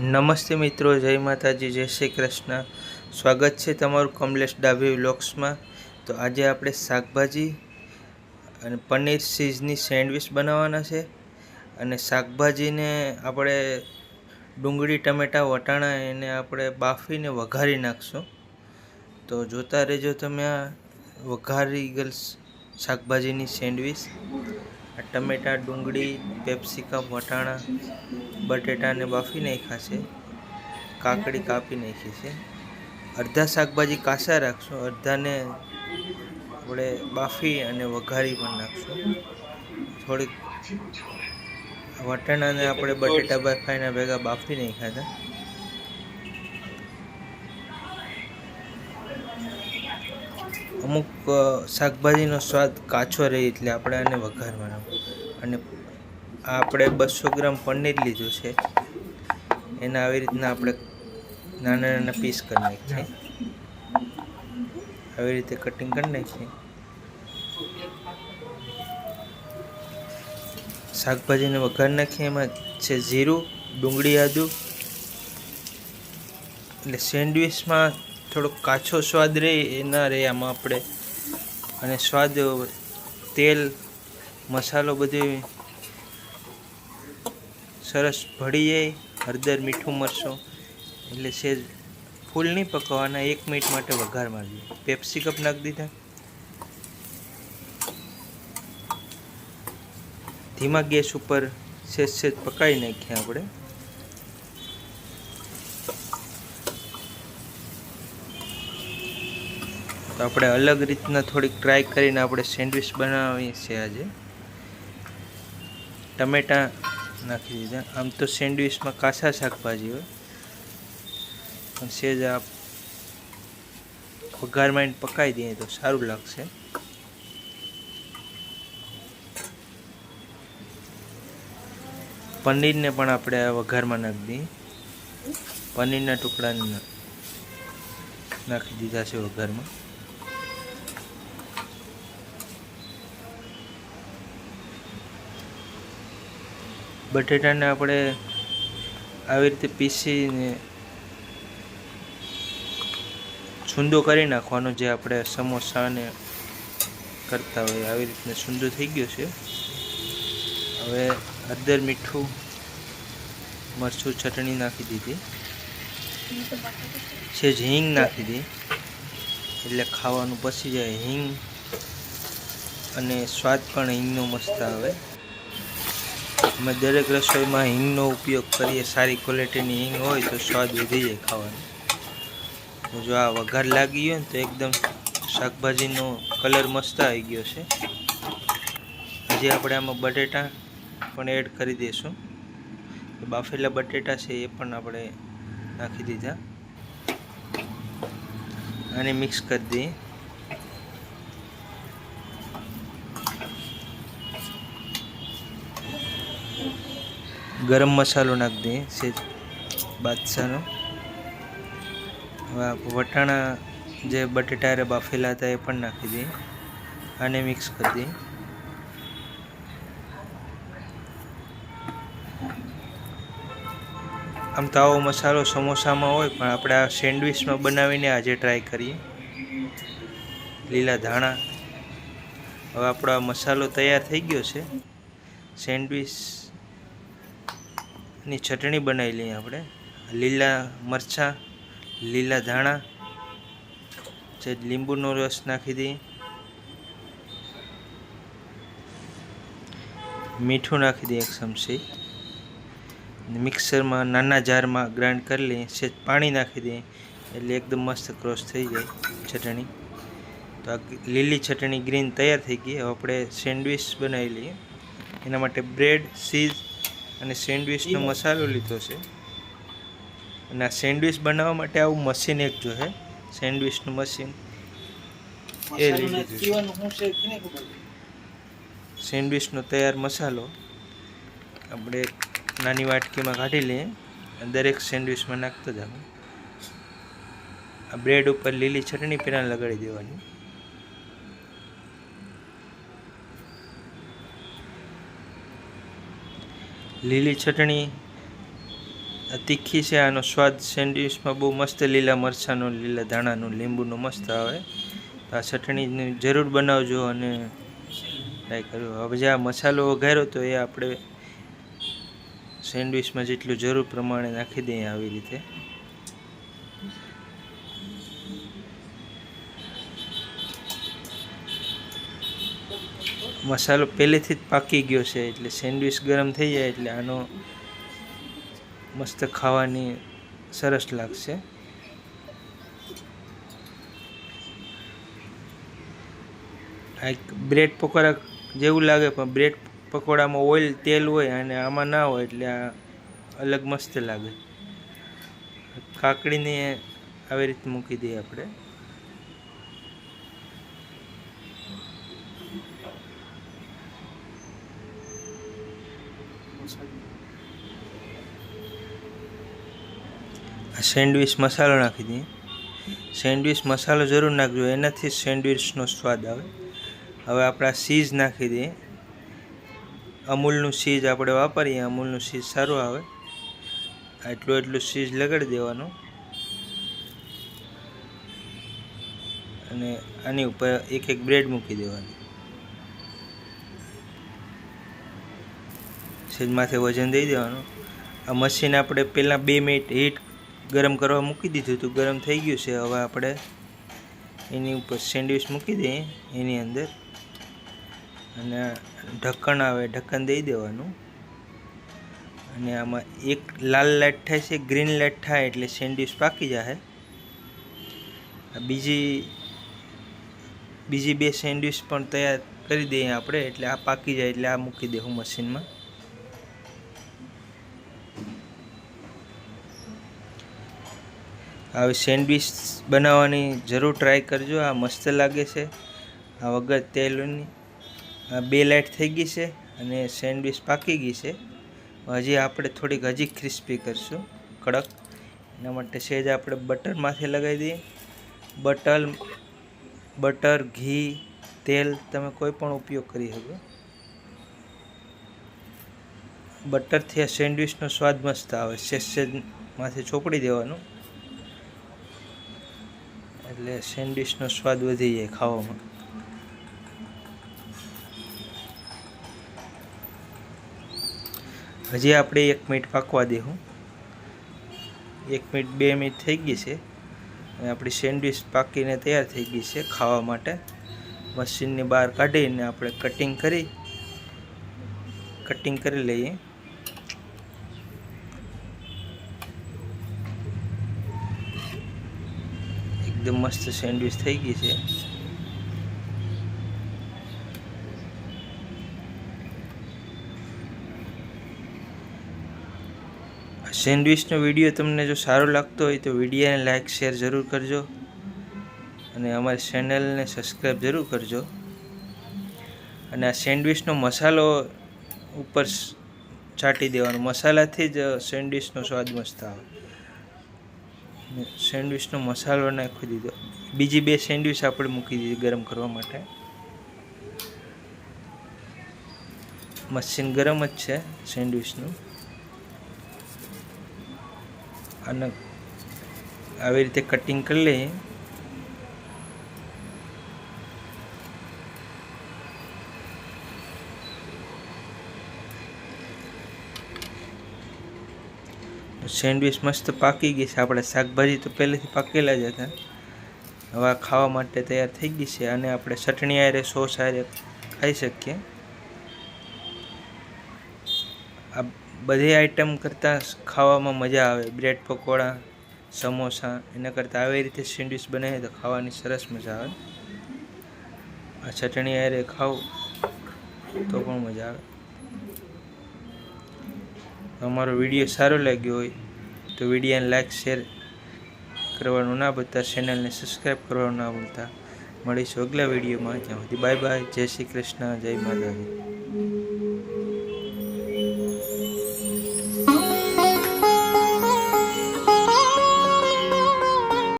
નમસ્તે મિત્રો, જય માતાજી, જય શ્રી કૃષ્ણ. સ્વાગત છે તમારું કમલેશ ડાભી વ્લોગ્સમાં. તો આજે આપણે શાકભાજી અને પનીર ચીઝની સેન્ડવિચ બનાવવાના છે. અને શાકભાજીને આપણે ડુંગળી, ટમેટાં, વટાણા એને આપણે બાફીને વઘારી નાખશું. તો જોતા રહેજો તમે આ વઘારી ગર્લ્સ શાકભાજીની સેન્ડવિચ. ટમેટાં, ડુંગળી પેપ્સિકમ વટાણા, બટેટાને બાફી નાખ્યા છે. કાકડી કાપી નાખી છે. અડધા શાકભાજી કાસા રાખશું, અડધાને આપણે બાફી અને વઘારી પણ નાખશું. થોડીક વટાણાને આપણે બટેટા બાફાઈના ભેગા બાફી નાખ્યા હતા. અમુક શાકભાજીનો સ્વાદ કાચો રહે એટલે આપણે આને વઘારવાનો. અને આપણે બસો ગ્રામ પનીર લીધું છે. એના આવી રીતના આપણે નાના નાના પીસ કરી નાખીએ. આવી રીતે કટિંગ કરી નાખીએ. શાકભાજીને વઘાર નાખીએ. એમાં છે જીરું, ડુંગળી આદુ, એટલે સેન્ડવિચમાં થોડો કાચો સ્વાદ રહે એ ના રહે આમાં આપણે. અને સ્વાદ તેલ, મસાલો બધું સરસ ભળી જાય હળદર, મીઠું, મરચું. એટલે સેજ ફૂલ નહીં પકવવાના એક મિનિટ માટે વઘાર મારવી પેપ્સિકપ નાખી દીધા. ધીમા ગેસ ઉપર સેજ સેજ પકાવી નાખીએ આપણે. તો આપણે અલગ રીતના થોડીક ટ્રાય કરીને આપણે સેન્ડવિચ બનાવીએ છીએ આજે. ટમેટાં નાખી દીધા. આમ તો સેન્ડવિચમાં કાચા શાકભાજી હોય. પણ સેજ આ વઘારમાં પકાવી દઈએ તો સારું લાગશે. પનીરને પણ આપણે વઘારમાં નાખી દઈએ. પનીરના ટુકડાને નાખી દીધા છે વઘારમાં. બટેટાને આપણે આવી રીતે પીસીને છૂંદો કરી નાખવાનો જે આપણે સમોસાને કરતા હોય, આવી રીતના છૂંદો થઈ ગયો છે. હવે અદર મીઠું, મરચું, ચટણી નાખી દીધી. છે હિંગ નાખી દી. એટલે ખાવાનું પસી જાય. હિંગ અને સ્વાદ પણ હિંગનો મસ્ત આવે. અમે દરેક રસોઈમાં હિંગનો ઉપયોગ કરીએ, સારી ક્વોલિટીની હિંગ હોય તો સ્વાદ વધી જાય ખાવાનો. જો આ વઘાર લાગી ગયો ને તો એકદમ શાકભાજીનો કલર મસ્ત આવી ગયો છે. હજી આપણે આમાં બટેટા પણ એડ કરી દઈશું. બાફેલા બટેટા છે એ પણ આપણે નાખી દીધા. અને મિક્સ કરી દઈએ. ગરમ મસાલો નાખી દઈએ સેજ બાદશાહનો. હવે વટાણા જે બટેટા બાફેલા હતા એ પણ નાખી દઈએ આને મિક્સ કરી દઈએ આમ તો આવો મસાલો સમોસામાં હોય પણ આપણે આ સેન્ડવિચમાં બનાવીને આજે ટ્રાય કરીએ. લીલા ધાણા. હવે આપણો મસાલો તૈયાર થઈ ગયો છે. સેન્ડવિચ ની ચટણી બનાવી લઈએ આપણે. લીલા મરચાં, લીલા ધાણા, જે લીંબુનો રસ નાખી દઈએ. મીઠું નાખી દઈએ એક ચમચી. મિક્સરમાં નાના જારમાં ગ્રાઇન્ડ કરી લઈએ. છે પાણી નાખી દઈએ. એટલે એકદમ મસ્ત ક્રોસ થઈ જાય ચટણી. તો આ લીલી ચટણી ગ્રીન તૈયાર થઈ ગઈ. હવે આપણે સેન્ડવિચ બનાવી લઈએ. એના માટે બ્રેડ, ચીઝ અને સેન્ડવિચનો મસાલો લીધો છે. અને આ સેન્ડવિચ બનાવવા માટે આવું મશીન એક જોઈએ સેન્ડવિચનું મશીન. એ લઈ લીધું સેન્ડવિચનો તૈયાર મસાલો આપણે નાની વાટકીમાં કાઢી લઈએ અને દરેક સેન્ડવિચમાં નાખતો જાવ આ બ્રેડ ઉપર લીલી ચટણી પહેલાં લગાડી દેવાની. લીલી ચટણી તીખી છે, આનો સ્વાદ સેન્ડવિચમાં બહુ મસ્ત લીલા મરચાંનો, લીલા ધાણાનું, લીંબુનો મસ્ત આવે. તો આ ચટણીને જરૂર બનાવજો અને ટ્રાય કરજો હવે જે આ મસાલો વઘાર્યો તો એ આપણે સેન્ડવિચમાં જેટલું જરૂર પ્રમાણે નાખી દઈએ આવી રીતે. મસાલો પહેલેથી જ પાકી ગયો છે એટલે સેન્ડવિચ ગરમ થઈ જાય એટલે આનો મસ્ત ખાવાની સરસ લાગશે. આ એક બ્રેડ પકોડા જેવું લાગે પણ બ્રેડ પકોડામાં ઓઇલ, તેલ હોય અને આમાં ના હોય એટલે આ અલગ મસ્ત લાગે. કાકડીને આવી રીતે મૂકી દઈએ આપણે. સેન્ડવિચ મસાલો નાખી દઈએ. સેન્ડવિચ મસાલો જરૂર નાખજો, એનાથી સેન્ડવિચનો સ્વાદ આવે. હવે આપણે સીઝ નાખી દઈએ. અમૂલનું સીઝ આપણે વાપરીએ, અમૂલનું સીઝ સારું આવે. એટલું એટલું સીઝ લગાડી દેવાનું. અને આની ઉપર એક એક બ્રેડ મૂકી દેવાની. સેજ માથે વજન દઈ દેવાનું. આ મશીન આપણે પહેલાં બે મિનિટ હીટ ગરમ કરવા મૂકી દીધું હતું. ગરમ થઈ ગયું છે. હવે આપણે એની ઉપર સેન્ડવિચ મૂકી દઈએ એની અંદર. અને ઢક્કણ આવે, ઢક્કણ દઈ દેવાનું. અને આમાં એક લાલ લાઇટ થાય છે, ગ્રીન લાઇટ થાય એટલે સેન્ડવિચ પાકી જાય બીજી બીજી બે સેન્ડવિચ પણ તૈયાર કરી દઈએ આપણે એટલે આ પાકી જાય એટલે આ મૂકી દઉં મશીનમાં. આવી સેન્ડવિચ બનાવવાની જરૂર ટ્રાય કરજો. આ મસ્ત લાગે છે. આ વગર તેલની બે લાઇટ થઈ ગઈ છે અને સેન્ડવિચ પાકી ગઈ છે. હજી આપણે થોડીક હજી ક્રિસ્પી કરશું. કડક. એના માટે સેજ આપણે બટર માથે લગાવી દઈએ. બટર બટર ઘી, તેલ તમે કોઈ પણ ઉપયોગ કરી શકો. બટરથી આ સેન્ડવિચનો સ્વાદ મસ્ત આવે. છે સેજ ચોપડી દેવાનું. એટલે સેન્ડવિચનો સ્વાદ વધી જાય ખાવામાં. હજી આપણે એક મિનિટ પાકવા દેવું એક મિનિટ, બે મિનિટ થઈ ગઈ છે. આપણી સેન્ડવિચ પાકીને તૈયાર થઈ ગઈ છે ખાવા માટે. મશીનની બહાર કાઢીને આપણે કટિંગ કરી કટિંગ કરી લઈએ. એકદમ મસ્ત સેન્ડવિચ થઈ ગઈ છે. સેન્ડવિચનો વીડિયો તમને જો સારો લાગતો હોય તો વિડીયોને લાઇક શેર જરૂર કરજો અને અમારી ચેનલને સબસ્ક્રાઈબ જરૂર કરજો. અને આ સેન્ડવિચનો મસાલો ઉપર છાંટી દેવાનો. મસાલાથી જ સેન્ડવિચનો સ્વાદ મસ્ત આવે. સેન્ડવિચનો મસાલો નાખી દીધો. બીજી બે સેન્ડવિચ આપણે મૂકી દીધી ગરમ કરવા માટે. મશીન ગરમ જ છે સેન્ડવિચનું. અને આવી રીતે કટિંગ કરી લઈએ. સેન્ડવિચ મસ્ત પાકી ગઈ છે. આપણે શાકભાજી તો પહેલેથી પાકેલા જ હતા. હવે ખાવા માટે તૈયાર થઈ ગઈ છે અને આપણે ચટણી આરે સોસ આરે ખાઈ શકીએ. આ બધી આઈટમ કરતાં ખાવામાં મજા આવે. બ્રેડ પકોડા, સમોસા, એના કરતાં આવી રીતે સેન્ડવિચ બનાવીએ તો ખાવાની સરસ મજા આવે. આ ચટણી આરે ખાવ તો પણ મજા આવે. અમારો વીડિયો સારો લાગ્યો હોય તો વિડીયોને લાઇક શેર કરવાનું ના ભૂલતા ચેનલને સબસ્ક્રાઈબ કરવાનું ના ભૂલતા. મળીશું અગલા વિડીયોમાં. ત્યાં સુધી બાય બાય જય શ્રી કૃષ્ણ. જય માતાજી.